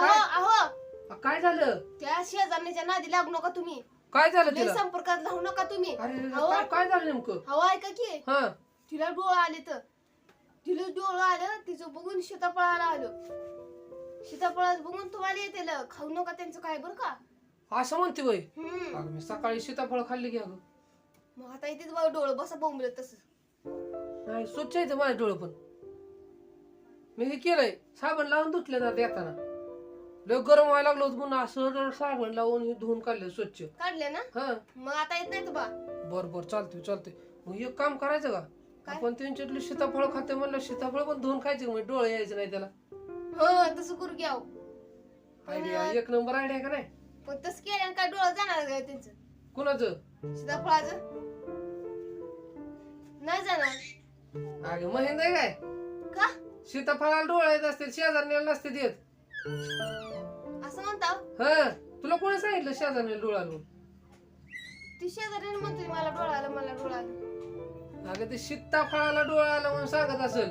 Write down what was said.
अहो काय? अहो. काय झालं? त्या शेजारणीच्या नादी लागू नका तुम्ही. काय झालं तिला? संपर्कात राहू नका तुम्ही. अरे अरे, अहो. काय काय झालं नेमकं? अहो ऐका की. हा. तिला डोळं आले तर. तिला डोळं आलं तिचं बघून सीताफळाला आलं. सीताफळात बघून तुम्हाला येते ल. खाऊ नका त्यांचं काय बरं का? असं म्हणते वय. हम्म. अगं मी सकाळी सीताफळ खाल्ली की अगं. मग आता इथेच बघा डोळं बसा बोंबलत तसं. नाही स्वच्छ येतं माझे डोळं पण. मी हे केलंय. साबण लावून धुतले जाते येताना. लय गरम व्हायला लागलो होतं असं जर साबण लावून हे धुवून काढले स्वच्छ. काढले ना? हा. मग आता येत नाही बा. बर बर चालतंय चालतंय. मग एक काम करायचं का? काय? आपण त्यांच्यातलं सीताफळ खाते म्हणलं सीताफळ पण धुवून खायचे का? म्हणजे डोळे यायचे नाही त्याला. हो तसं करू घ्या. आयडिया एक नंबर आयडिया का नाही? पण तसं केल्यानं काय डोळं जाणार काय त्यांचं? कुणाचं? सीताफळाचं? नाही जाणार. अगे महेंद्र आहे काय? का? सीताफळाला डोळे येत असतील शेजारण्याला नसते देत. असं म्हणता? हा तुला कोणी सांगितलं शेजारण्याला डोळा लावून ती शेजारीने म्हणते मला डोळा आला मला डोळा आला. अगं ते सीताफळाला डोळा आला म्हणून सांगत असेल.